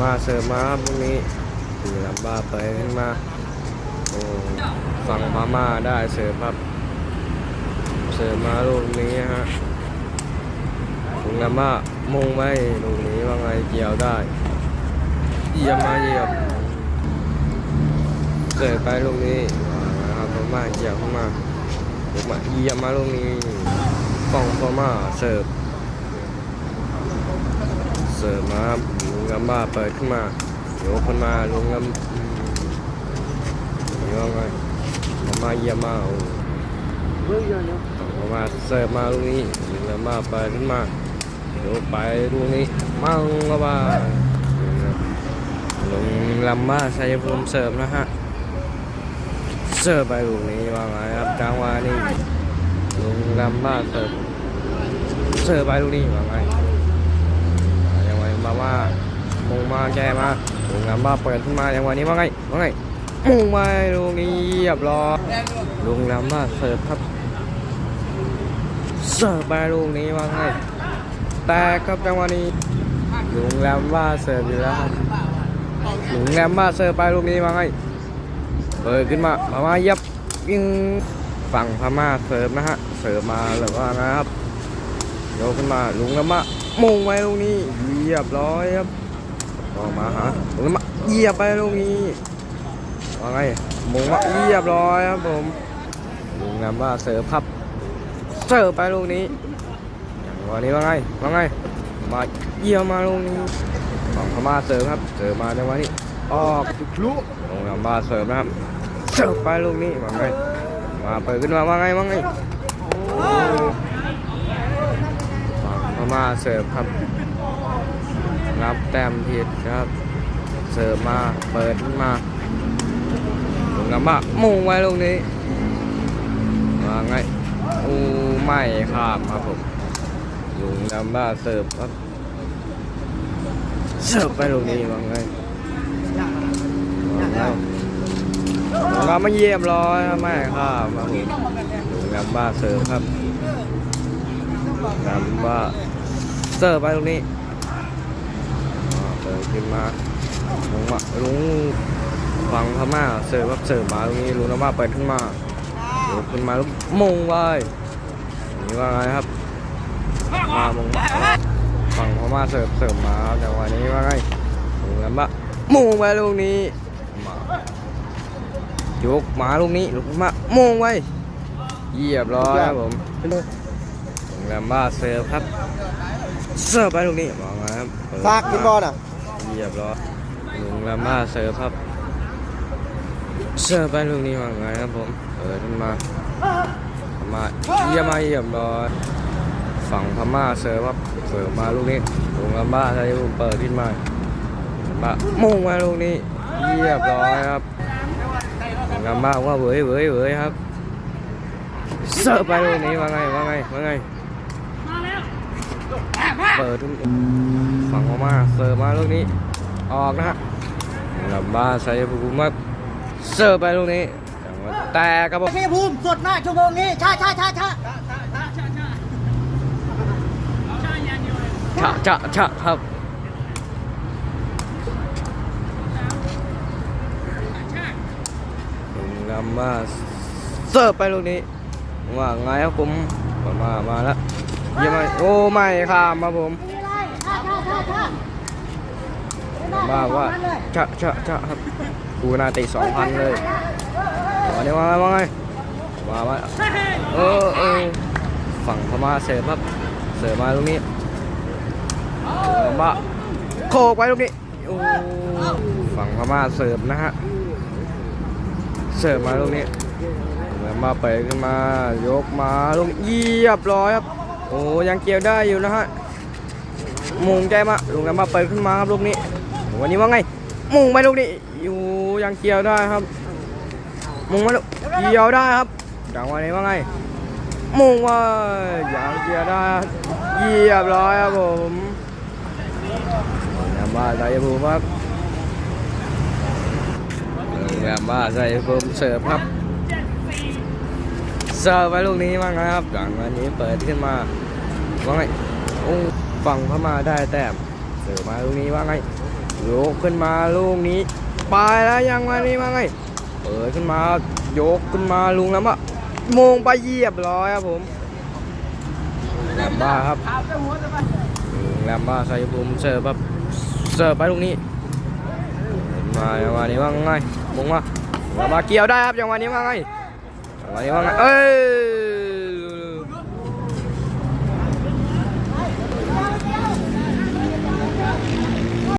มาเสิร์ฟมาครับตรงนี้ดูลำบ้าไปขึ้นมาโอ้ฝั่งพม่าได้เสิร์ฟครับ เสิร์ฟมาลูกนี้ฮะลุงลำบ้ามงไว้ลูกนี้ว่าไงเกี่ยวได้เยี่ยมมาเยี่ยมเสิร์ฟไปลูกนี้นะครับพม่าเกี่ยวเข้ามาลูกมาเยี่ยมมาลูกนี้ฝั่งพม่าเสิร์ฟเสิร์ฟมา งลำบ้าเปิดขึ้นมาโยกขึ้นมาลุงลำอืมนี่ว่าไงมาเยี่ยมมากโอ้มาเสิร์ฟมาลูกนี้ลุงลำบ้าเปิดขึ้นมาโยกไปลูกนี้มั่งก็บ้าลุงลำบ้าชัยภูมิเสิร์ฟนะฮะเสิร์ฟไปลูกนี้ว่าไงครับจังวะนี้ลุงลำบ้าเสิร์ฟเสิร์ฟไปลูกนี้ว่าไงยังไงมาว่า มงมาแกมาลุงลำบ้าเปิดขึ้นมาอย่างวันนี้ว่าไงว่าไงมงมาลูกนี้เรียบรอยลุงลำบ้าเสิร์ฟครับ เสิร์ฟไปลูกนี้ว่าไงแตกครับจังหวะนี้ลุงแลมบ้าเสิร์ฟอยู่แล้วครับลุงแลมบ้าเสิร์ฟไปลูกนี้ว่าไงเปิดขึ้นมาพม่ายับยิงฝั่งพม่าเสิร์ฟนะฮะเสิร์ฟมาหรือว่านะครับโยกขึ้นมาลุงแลมบ้ามงไว้ลูกนี้เรียบร้อยครับ ออกมาหาลุงมาเยียบไปลูกนี้ว่าไงมงว่าเรียบร้อยครับผมลุงแลมบ้าเสิร์ฟครับเสิร์ฟไปลูกนี้วันนี้ว่าไงว่าไงมาเยี่ยมมาลงนี้ฝั่งพม่าเสิร์ฟครับ เสิร์ฟมาในวันนี้ออกลุลงลำบาเสิร์ฟนะครับเสิร์ฟไปลูกนี้ว่าไงมาเปิดขึ้นมาว่าไงว่าไงฝั่งพม่าเสิร์ฟครับ นับแต้มผิดครับ เสิร์ฟมา เปิดมาลงลำบามุ่งไว้ลูกนี้ว่าไงอูไม่ข้ามครับผมลุงดำบ้าเสิร์ฟครับ เสิร์ฟไปตรงนี้ว่าไงว่าไงเรามาเยี่ยมร้อยครับแม่ครับมาผมลุงดำบ้าเสิร์ฟครับดำบ้าเสิร์ฟไปตรงนี้ เปิดขึ้นมาลุงว่าลุงฟังพม่าเสิร์ฟรับเสิร์ฟมาตรงนี้ลุงดำบ้าเปิดขึ้นมาลุกขึ้นมาลุกมงไว้นี่ว่าไงครับมามงฝั่งพม่าเสิร์ฟเสิร์ฟมาจังหวะนี้ว่าไงลุงลำบะมงไปลูกนี้มายกมาลูกนี้ลูกมามงไว้เยียบร้อยครับผมลุงลำบะเสิร์ฟครับเสิร์ฟไปลูกนี้มองมาครับเปิดซากกินบอลอะ เยียบร้อยลุงลำบะเสิร์ฟครับเสิร์ฟไปลูกนี้ว่าไงครับผมเปิดขึ้นมามาเยี่ยมมาเยี่ยมร้อยฝั่งพม่าเสิร์ฟครับเสิร์ฟมาลูกนี้ลุงลำบ้าใช้ลูกเปิดขึ้นมาลำบ้ามุ่งมาลูกนี้เรียบร้อยครับลุงลำบ้าว่าเว้ยเว้ยเว้ยครับเสิร์ฟไปลูกนี้ว่าไงว่าไงว่าไง เปิดทุกฝั่งพม่าเสิร์ฟมาลูกนี้ ออกนะฮะลุงลำบ้าใช้ภูมิมาเสิร์ฟไปลูกนี้จังหวะแตกครับผมพี่ภูมิสดมากชั่วโมงนี้ใช่ใช่ใช่ใช่ชะชะชะครับลุงลำมาเสิร์ฟไปลูกนี้ว่าไงครับผมมามามาแล้ว เยี่ยมเลยโอ้ไม่ข้ามมาผมบ้าว่าชะชะชะครับกูนาติสองพันเลยวันนี้ว่าไงว่าไงมามาเออเออฝั่งพม่าเสิร์ฟครับเสิร์ฟมาลูกนี้ลำบะโคกไว้ลูกนี้โอ้ฝั่งพม่าเสิร์ฟนะฮะเสิร์ฟมาลูกนี้มาเปิดขึ้นมายกมาลูกนี้เยียบร้อยครับ โอ้ยังเกี่ยวได้อยู่นะฮะมุงใจมาลุงกันมาเปิดขึ้นมาครับลูกนี้วันนี้ว่าไง มุงไปลูกนี้อยู่ยังเกี่ยวได้ครับ มุงมาลูกเกี่ยวได้ครับจังหวะนี้ว่าไง มุงว่ายังเกี่ยวได้เยียบร้อยครับผมยังมาใจภูมิครับงามบ้าใส่ผมเสิร์ฟครับ เสิร์ฟไว้ลูกนี้ว่างครับหลังวันนี้เปิดขึ้นมาว่าไงอ้ฝั่งพม่าได้แต้มเสิร์ฟมาลูกนี้ว่าไงโยกขึ้นมาลูกนี้ไปแล้วยังมานี่มาไงเปิดขึ้นมาโยกขึ้นมาลุงแล้วอะมงไปเยียบร้อยครับผมแลมบ้าครับแลมบ้าใส่ภูมิเสิร์ฟแบบเสิร์ฟไปลูกนี้มาจังหวะนี้ว่าไงมงมามาเกี่ยวได้ครับจังหวะนี้ว่าไง จังหวะนี้ว่าไงเอ้ย